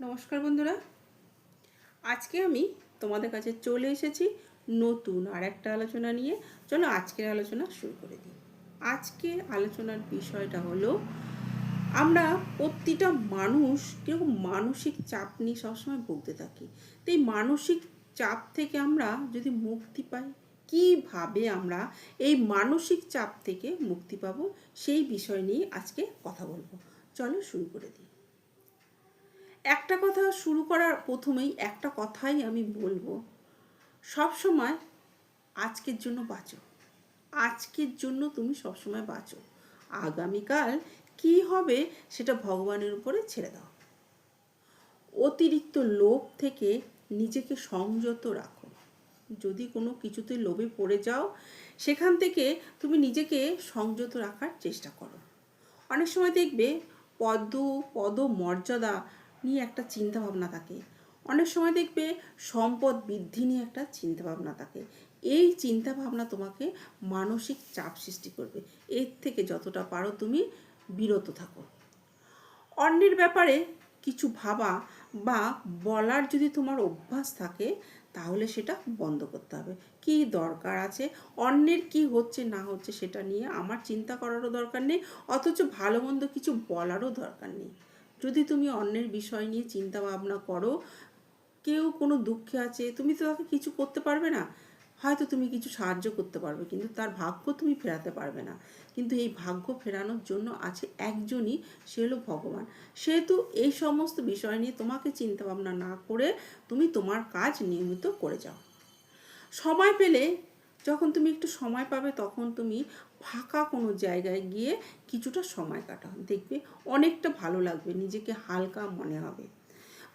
নমস্কার বন্ধুরা। আজকে আমি তোমাদের কাছে চলে এসেছি নতুন আর একটা আলোচনা নিয়ে। চলো আজকের আলোচনা শুরু করে দিই। আজকে আলোচনার বিষয়টা হলো, আমরা প্রতিটা মানুষ কীরকম মানসিক চাপ নিয়ে সবসময় ভুগতে থাকি। তো এই মানসিক চাপ থেকে আমরা যদি মুক্তি পাই, কীভাবে আমরা এই মানসিক চাপ থেকে মুক্তি পাবো, সেই বিষয় নিয়ে আজকে কথা বলব। চলো শুরু করে দিই। একটা কথা শুরু করার প্রথমেই একটা কথাই আমি বলব। সব সময় আজকের জন্য বাঁচো। আজকের জন্য তুমি সবসময় বাঁচো। আগামীকাল কি হবে সেটা ভগবানের উপরে ছেড়ে দাও। অতিরিক্ত লোভ থেকে নিজেকে সংযত রাখো। যদি কোনো কিছুতে লোভে পড়ে যাও, সেখান থেকে তুমি নিজেকে সংযত রাখার চেষ্টা করো। অনেক সময় দেখবে পদ মর্যাদা নিয়ে একটা চিন্তা ভাবনা থাকে। অনেক সময় দেখবে সম্পদ বৃদ্ধি নিয়ে একটা চিন্তা ভাবনা থাকে। এই চিন্তা ভাবনা তোমাকে মানসিক চাপ সৃষ্টি করবে। এর থেকে যতটা পারো তুমি বিরত থাকো। অন্যের ব্যাপারে কিছু ভাবা বা বলার যদি তোমার অভ্যাস থাকে, তাহলে সেটা বন্ধ করতে হবে। কি দরকার আছে? অন্যের কি হচ্ছে, না হচ্ছে, সেটা নিয়ে আমার চিন্তা করারও দরকার নেই, অথচ ভালো মন্দ কিছু বলারও দরকার নেই। যদি তুমি অন্যের বিষয় নিয়ে চিন্তা ভাবনা করো, কেউ কোনো দুঃখে আছে, তুমি তো তাকে কিছু করতে পারবে না। হয়তো তুমি কিছু সাহায্য করতে পারবে, কিন্তু তার ভাগ্য তুমি ফেরাতে পারবে না। কিন্তু এই ভাগ্য ফেরানোর জন্য আছে একজনই, সে হলো ভগবান। সেহেতু এই সমস্ত বিষয় নিয়ে তোমাকে চিন্তা ভাবনা না করে তুমি তোমার কাজ নিয়মিত করে যাও। সময় পেলে যখন তুমি একটু সময় পাবে তখন তুমি ফাঁকা কোনো জায়গায় গিয়ে কিছুটা সময় কাটাও। দেখবে অনেকটা ভালো লাগবে, নিজেকে হালকা মনে হবে।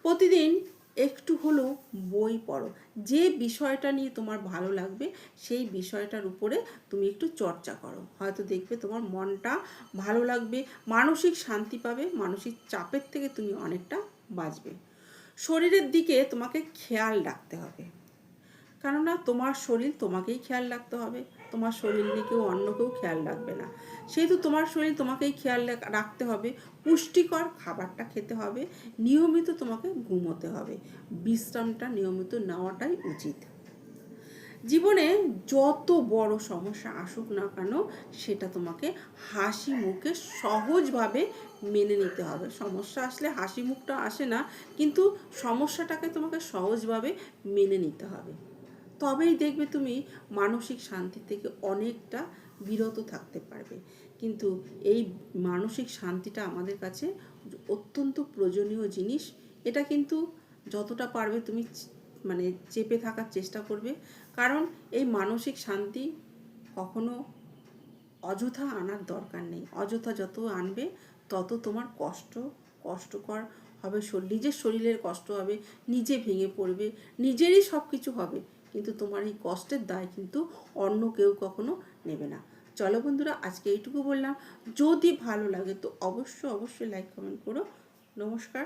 প্রতিদিন একটু হলেও বই পড়ো। যে বিষয়টা নিয়ে তোমার ভালো লাগবে, সেই বিষয়টার উপরে তুমি একটু চর্চা করো। হয়তো দেখবে তোমার মনটা ভালো লাগবে, মানসিক শান্তি পাবে, মানসিক চাপের থেকে তুমি অনেকটা বাঁচবে। শরীরের দিকে তোমাকে খেয়াল রাখতে হবে। কেননা তোমার শরীর তোমাকেই খেয়াল রাখতে হবে। তোমার শরীর নিয়ে কেউ অন্য কেউ খেয়াল রাখবে না। সেহেতু তোমার শরীর তোমাকেই খেয়াল রাখতে হবে। পুষ্টিকর খাবারটা খেতে হবে। নিয়মিত তোমাকে ঘুমোতে হবে। বিশ্রামটা নিয়মিত নেওয়াটাই উচিত। জীবনে যত বড় সমস্যা আসুক না কেন, সেটা তোমাকে হাসি মুখে সহজভাবে মেনে নিতে হবে। সমস্যা আসলে হাসি মুখটা আসে না, কিন্তু সমস্যাটাকে তোমাকে সহজভাবে মেনে নিতে হবে। তবেই দেখবে তুমি মানসিক শান্তি থেকে অনেকটা বিরত থাকতে পারবে। কিন্তু এই মানসিক শান্তিটা আমাদের কাছে অত্যন্ত প্রয়োজনীয় জিনিস। এটা কিন্তু যতটা পারবে তুমি মানে চেপে থাকার চেষ্টা করবে। কারণ এই মানসিক শান্তি কখনো অযথা আনার দরকার নেই। অযথা যত আনবে, তত তোমার কষ্ট, কষ্টকর হবে নিজের শরীরের কষ্ট হবে, নিজে ভেঙে পড়বে, নিজেরই সব কিছু হবে। কিন্তু তোমার এই কষ্টের দায় কিন্তু অন্য কেউ কখনো নেবে না। চলো বন্ধুরা, আজকে এইটুকু বললাম। যদি ভালো লাগে তো অবশ্যই অবশ্যই লাইক কমেন্ট করো। নমস্কার।